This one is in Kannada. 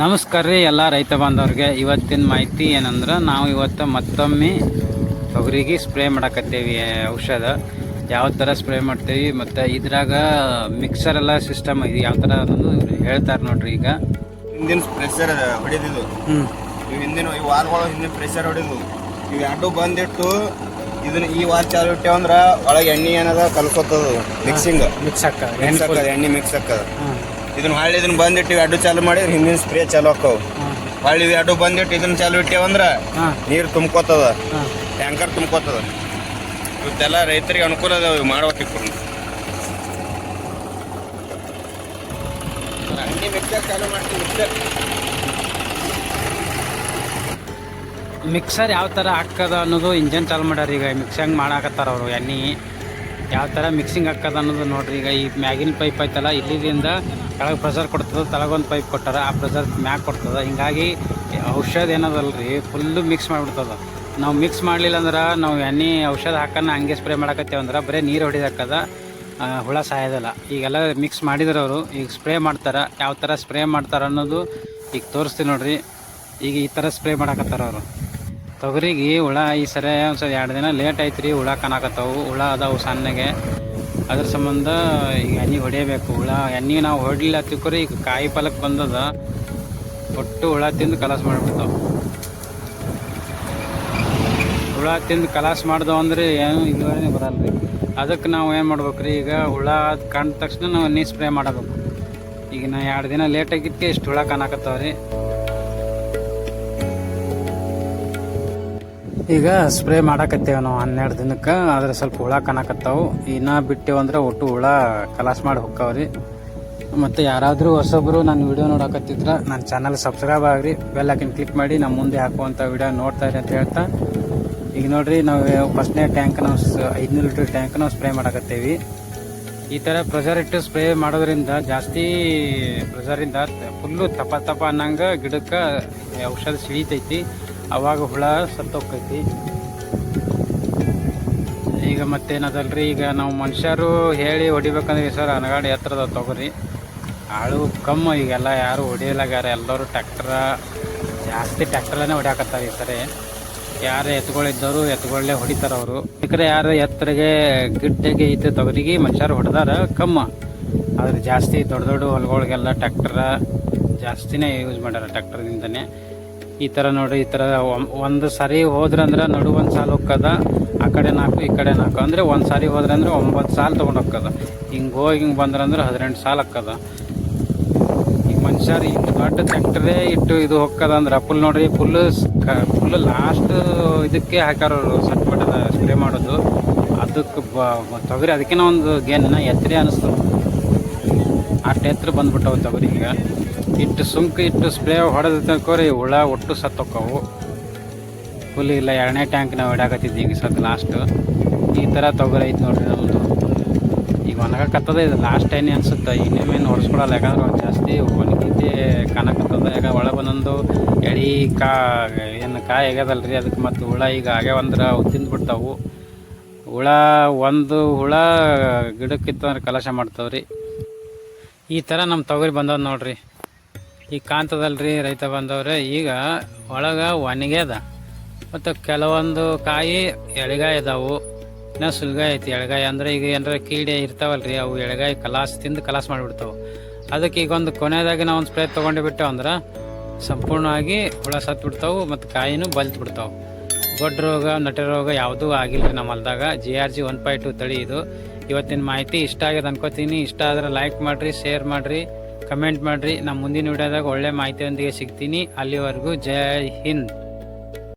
ನಮಸ್ಕಾರ ರೀ ಎಲ್ಲ ರೈತ ಬಾಂಧವ್ರಿಗೆ. ಇವತ್ತಿನ ಮಾಹಿತಿ ಏನಂದ್ರೆ ನಾವು ಇವತ್ತು ಮತ್ತೊಮ್ಮೆ ತೊಗರಿಗೆ ಸ್ಪ್ರೇ ಮಾಡಕತ್ತೇವಿ ಔಷಧ. ಯಾವ ಥರ ಸ್ಪ್ರೇ ಮಾಡ್ತೀವಿ ಮತ್ತು ಇದ್ರಾಗ ಮಿಕ್ಸರ್ ಎಲ್ಲ ಸಿಸ್ಟಮ್ ಇದೆ ಯಾವ ಥರ ಅನ್ನೋದು ಹೇಳ್ತಾರೆ ನೋಡ್ರಿ ಈಗ. ಹಿಂದಿನ ಪ್ರೆಷರ್ ಹೊಡೆದಿದ್ದು. ಹ್ಞೂ ಇವು ಹಿಂದಿನ ಈ ವಾರಗಳು ಹಿಂದಿನ ಪ್ರೆಷರ್ ಹೊಡೆದು. ಇವು ಎರಡು ಬಂದಿಟ್ಟು ಇದನ್ನ ಈ ವಾರ ಚಾಲು ಅಂದ್ರೆ ಒಳಗೆ ಎಣ್ಣೆ ಏನದ ಕಲ್ಕೋತದ ಮಿಕ್ಸಿಂಗ್ ಮಿಕ್ಸ್ ಹಾಕ ಹಾಕದ ಎಣ್ಣೆ ಮಿಕ್ಸ್ ಹಾಕದ. ಇದನ್ನ ಹೊಳ್ಳಿ ಇದನ್ನ ಬಂದಿಟ್ಟಿವಿ ಇವು ಎರಡು ಚಾಲು ಮಾಡಿದ್ರೆ ಹಿಂದಿನ ಸ್ಪ್ರೇ ಚಾಲು ಹಾಕವು. ಹೊಳ್ಳಿ ಇವು ಎರಡು ಬಂದಿಟ್ಟು ಇದನ್ನ ಚಾಲು ಇಟ್ಟೇವಂದ್ರೆ ನೀರು ತುಂಬ್ಕೋತದ. ಟ್ಯಾಂಕರ್ ತುಂಬ್ಕೋತದ. ಇವತ್ತೆಲ್ಲ ರೈತರಿಗೆ ಅನುಕೂಲ ಅದಾವ ಇವು ಮಾಡ್ಬೇಕಿತ್ತು ಮಿಕ್ಸರ್ ಚಾಲು ಮಾಡ್ತೀವಿ. ಮಿಕ್ಸರ್ ಯಾವ ಥರ ಹಾಕದ ಅನ್ನೋದು ಇಂಜನ್ ಚಾಲು ಮಾಡ್ಯಾರ ಈಗ ಮಿಕ್ಸಂಗ್ ಮಾಡಾಕತ್ತಾರ ಅವರು ಎಣ್ಣೆ. ಯಾವ ಥರ ಮಿಕ್ಸಿಂಗ್ ಹಾಕೋದು ಅನ್ನೋದು ನೋಡ್ರಿ. ಈಗ ಈ ಮ್ಯಾಗಿನ ಪೈಪ್ ಐತಲ್ಲ, ಇಲ್ಲಿಂದ ಕೆಳಗೆ ಪ್ರೆಷರ್ ಕೊಡ್ತದೆ, ತಳಗೊಂದು ಪೈಪ್ ಕೊಟ್ಟಾರ, ಆ ಪ್ರೆಷರ್ ಮ್ಯಾಗ ಕೊಡ್ತದೆ. ಹಿಂಗಾಗಿ ಔಷಧ ಏನದಲ್ರಿ ಫುಲ್ಲು ಮಿಕ್ಸ್ ಮಾಡಿಬಿಡ್ತದೆ. ನಾವು ಮಿಕ್ಸ್ ಮಾಡಲಿಲ್ಲ ಅಂದ್ರೆ ನಾವು ಎಣ್ಣೆ ಔಷಧ ಹಾಕೋಣ ಹಂಗೆ ಸ್ಪ್ರೇ ಮಾಡಕತ್ತೇವೆ ಅಂದ್ರೆ ಬರೀ ನೀರು ಹೊಡಿದಾಕದ ಹುಳ ಸಾಯೋದಲ್ಲ. ಈಗೆಲ್ಲ ಮಿಕ್ಸ್ ಮಾಡಿದ್ರು ಅವರು, ಈಗ ಸ್ಪ್ರೇ ಮಾಡ್ತಾರೆ, ಯಾವ ಥರ ಸ್ಪ್ರೇ ಮಾಡ್ತಾರೆ ಅನ್ನೋದು ಈಗ ತೋರಿಸ್ತೀನಿ ನೋಡ್ರಿ. ಈಗ ಈ ಥರ ಸ್ಪ್ರೇ ಮಾಡಕತ್ತಾರ ಅವರು. ತೊಗರಿಗೆ ಹುಳ ಈ ಸರಿ ಒಂದು ಸರಿ ಎರಡು ದಿನ ಲೇಟ್ ಆಯ್ತ್ರಿ ರೀ, ಹುಳ ಕಾಣಕತ್ತವು. ಹುಳ ಅದಾವು ಸಣ್ಣಗೆ. ಅದ್ರ ಸಂಬಂಧ ಈಗ ಎಣ್ಣೆ ಹೊಡಿಯಬೇಕು. ಹುಳ ಎಣ್ಣೆ ನಾವು ಹೊಡಿಲಿಲ್ಲ ತಿಕ್ಕೋರಿ ಈಗ ಕಾಯಿ ಫಲಕ್ಕೆ ಬಂದದ. ಒಟ್ಟು ಹುಳ ತಿಂದು ಕಲಾಸ ಮಾಡಿಬಿಡ್ತಾವೆ. ಹುಳ ತಿಂದು ಕಲಾಸ ಮಾಡ್ದವು ಅಂದ್ರೆ ಏನು ಇಳುವರಿನೇ ಬರಲ್ಲ ರೀ. ಅದಕ್ಕೆ ನಾವು ಏನು ಮಾಡ್ಬೇಕು ರೀ, ಈಗ ಹುಳ ಕಂಡ ತಕ್ಷಣ ನಾವು ಎಣ್ಣೆ ಸ್ಪ್ರೇ ಮಾಡಬೇಕು. ಈಗ ನಾ ಎರಡು ದಿನ ಲೇಟ್ ಇಷ್ಟು ಹುಳ ಕಾಣಕತ್ತಾವ ರೀ. ಈಗ ಸ್ಪ್ರೇ ಮಾಡಾಕತ್ತೇವೆ ನಾವು ಹನ್ನೆರಡು ದಿನಕ್ಕೆ, ಆದ್ರೆ ಸ್ವಲ್ಪ ಹುಳ ಕಾಣಕತ್ತಾವು. ಇನ್ನ ಬಿಟ್ಟೇವು ಅಂದ್ರೆ ಒಟ್ಟು ಹುಳ ಕಲಾಸ್ ಮಾಡಿ ಹೋಗ್ತಾವ್ರಿ ಮತ್ತು ಯಾರಾದರೂ ಹೊಸೊಬ್ರು ನನ್ನ ವಿಡಿಯೋ ನೋಡಕತ್ತಿದ್ರೆ ನನ್ನ ಚಾನಲ್ ಸಬ್ಸ್ಕ್ರೈಬ್ ಆಗ್ರಿ ಬೆಲ್ ಹಾಕಿನ ಕ್ಲಿಕ್ ಮಾಡಿ ನಮ್ಮ ಮುಂದೆ ಹಾಕುವಂಥ ವಿಡಿಯೋ ನೋಡ್ತಾ ಇರಿ ಅಂತ ಹೇಳ್ತಾ. ಈಗ ನೋಡ್ರಿ, ನಾವು ಫಸ್ಟ್ನೇ ಟ್ಯಾಂಕ್ ನಾವು ಐದುನೂರು ಲೀಟರ್ ಟ್ಯಾಂಕ್ ನಾವು ಸ್ಪ್ರೇ ಮಾಡಕತ್ತೇವಿ. ಈ ಥರ ಪ್ರೆಷರ್ ಇಟ್ಟು ಸ್ಪ್ರೇ ಮಾಡೋದ್ರಿಂದ ಜಾಸ್ತಿ ಪ್ರೆಷರಿಂದ ಫುಲ್ಲು ತಪ ತಪ ಅನ್ನಂಗೆ ಗಿಡಕ್ಕೆ ಔಷಧ ಸಿಳಿತೈತಿ. ಅವಾಗ ಹುಳ ಸತ್ತೋಗ್ತೈತಿ. ಈಗ ಮತ್ತೇನದಲ್ರಿ, ಈಗ ನಾವು ಮನುಷ್ಯರು ಹೇಳಿ ಹೊಡಿಬೇಕಂದ್ರೆ ಸರ್, ಅನಗಾಡಿ ಎತ್ತರದ ತೊಗೊರಿ. ಆಳು ಕಮ್ಮಿ ಈಗೆಲ್ಲ ಯಾರು ಹೊಡಿಯಲಾಗ್ಯಾರ ಎಲ್ಲರೂ ಟ್ಯಾಕ್ಟ್ರ, ಜಾಸ್ತಿ ಟ್ಯಾಕ್ಟರ್ಲೇ ಹೊಡ್ಯಾಕತ್ತಾರ ಈ ಸರಿ. ಯಾರು ಎತ್ಗಳಿದ್ದವರು ಎತ್ಗಳೇ ಹೊಡಿತಾರ ಅವರು. ಯಾಕಂದ್ರೆ ಯಾರು ಎತ್ತರಿಗೆ, ಗಿಡ್ಡಗೆ ಇದ್ದ ತೊಗರಿಗೆ ಮನುಷ್ಯರು ಹೊಡೆದಾರ ಕಮ್ಮ. ಆದ್ರೆ ಜಾಸ್ತಿ ದೊಡ್ಡ ದೊಡ್ಡ ಹೊಲಗಳಿಗೆಲ್ಲ ಟ್ಯಾಕ್ಟ್ರ ಜಾಸ್ತಿನೇ ಯೂಸ್ ಮಾಡ್ಯಾರ ಟ್ಯಾಕ್ಟರ್ದಿಂದನೇ ಈ ಥರ ನೋಡ್ರಿ ಈ ಥರ ಒಂದು ಸಾರಿ ಹೋದ್ರಂದ್ರೆ ನಡು ಒಂದು ಸಾಲ ಹೋಗ್ಕದ ಆ ಕಡೆ ನಾಲ್ಕು, ಈ ಕಡೆ ನಾಲ್ಕು. ಅಂದರೆ ಒಂದು ಸಾರಿ ಹೋದ್ರೆ ಅಂದ್ರೆ ಒಂಬತ್ತು ಸಾಲ ತೊಗೊಂಡು ಹೋಗ್ಕದ ಹಿಂಗೆ ಹೋಗಿ ಹಿಂಗೆ ಬಂದ್ರಂದ್ರೆ ಹದಿನೆಂಟು ಸಾಲ ಹಾಕದ ಈಗ ಮನುಷ್ಯರು ಈಗ ದೊಡ್ಡ ಟ್ರ್ಯಾಕ್ಟರ್ ಇಟ್ಟು ಇದು ಹೋಗ್ಕದ ಅಂದ್ರೆ ಫುಲ್ ನೋಡ್ರಿ ಫುಲ್ ಫುಲ್ ಲಾಸ್ಟ್ ಇದಕ್ಕೆ ಹಾಕ್ಯಾರ ಅವರು, ಸಟ್ ಸ್ಪ್ರೇ ಮಾಡೋದು. ಅದಕ್ಕೆ ಬ, ತೊಗರಿ ಅದಕ್ಕಿನ್ನ ಒಂದು ಗೇನ್ ಎತ್ತರಿ ಅನಿಸ್ತು ಅಷ್ಟು ಎತ್ತರ ಬಂದ್ಬಿಟ್ಟವು ತೊಗರಿ ಈಗ. ಇಟ್ಟು ಸುಂಕ ಇಟ್ಟು ಸ್ಪ್ರೇ ಹೊಡೆದ ತಕೋರಿ ಹುಳ ಒಟ್ಟು ಸತ್ತೋಕ್ಕವು. ಫುಲ್ ಇಲ್ಲ, ಎರಡನೇ ಟ್ಯಾಂಕ್ ನಾವು ಇಡಾಕತ್ತಿದ್ದು ಈಗ ಸತ್ತು ಲಾಸ್ಟ್ ಈ ಥರ ತೊಗರಿ ಐತೆ ನೋಡ್ರಿ ನಮ್ಮದು ಈಗ ಒಣಗಕತ್ತದ ಇದು ಲಾಸ್ಟ್ ಟೈಮ್ ಅನ್ಸುತ್ತೆ? ಇನ್ನೇಮೇನು ಹೊಡ್ಸ್ಕೊಡಲ್ಲ ಯಾಕಂದ್ರೆ ಜಾಸ್ತಿ ಒಣಗಿದ್ದೆ ಕಾಣಕತ್ತದ. ಯಾಕ ಒಳ ಬಂದೊಂದು ಎಳಿ ಕಾ, ಏನು ಕಾಯಿ ಆಗ್ಯದಲ್ರಿ ಅದಕ್ಕೆ ಮತ್ತು ಹುಳ ಈಗ ಆಗ್ಯಾವಂದ್ರೆ ಅವು ತಿಂದ್ಬಿಡ್ತಾವು. ಹುಳ, ಒಂದು ಹುಳ ಗಿಡಕ್ಕಿತ್ತಂದ್ರೆ ಕಲಶ ಮಾಡ್ತಾವ್ರಿ. ಈ ಥರ ನಮ್ಮ ತೊಗರಿ ಬಂದದ ನೋಡ್ರಿ. ಈಗ ಕಾಣ್ತದಲ್ರಿ ರೈತ ಬಂದವ್ರೆ, ಈಗ ಒಳಗೆ ಅದ. ಮತ್ತು ಕೆಲವೊಂದು ಕಾಯಿ ಎಳೆಗಾಯಿ ಇದಾವು ಇನ್ನು ಸುಲ್ಗಾಯಿ ಐತಿ ಎಳಗಾಯಿ. ಅಂದರೆ ಈಗ ಏನಾರ ಕೀಡೆ ಇರ್ತಾವಲ್ರಿ, ಅವು ಎಳೆಗಾಯಿ ಕಲಾಸ್ ತಿಂದು ಕಲಾಸ್ ಮಾಡಿಬಿಡ್ತಾವೆ. ಅದಕ್ಕೆ ಈಗ ಒಂದು ಕೊನೆಯದಾಗಿ ನಾವು ಒಂದು ಸ್ಪ್ರೇ ತೊಗೊಂಡು ಬಿಟ್ಟೆವು ಅಂದ್ರೆ ಸಂಪೂರ್ಣವಾಗಿ ಹುಳ ಸತ್ತು ಬಿಡ್ತಾವೆ ಮತ್ತು ಕಾಯಿನೂ ಬಲ್ತು ಬಿಡ್ತಾವೆ. ಗೊಡ್ಡ ರೋಗ ನಟ ರೋಗ ಯಾವುದೂ ಆಗಿಲ್ಲ ರೀ ನಮ್ಮ ಹೊಲದಾಗ. G R G one point two ತಳಿ ಇದು. ಇವತ್ತಿನ ಮಾಹಿತಿ ಇಷ್ಟ ಆಗಿದೆ ಅನ್ಕೋತೀನಿ. ಇಷ್ಟ ಆದರೆ ಲೈಕ್ ಮಾಡಿರಿ ಶೇರ್ ಮಾಡಿರಿ ಕಮೆಂಟ್ ಮಾಡಿರಿ. ನಮ್ಮ ಮುಂದಿನ ವಿಡಿಯೋದಾಗ ಒಳ್ಳೆ ಮಾಹಿತಿಯೊಂದಿಗೆ ಸಿಗ್ತೀನಿ. ಅಲ್ಲಿವರೆಗೂ ಜೈ ಹಿಂದ್.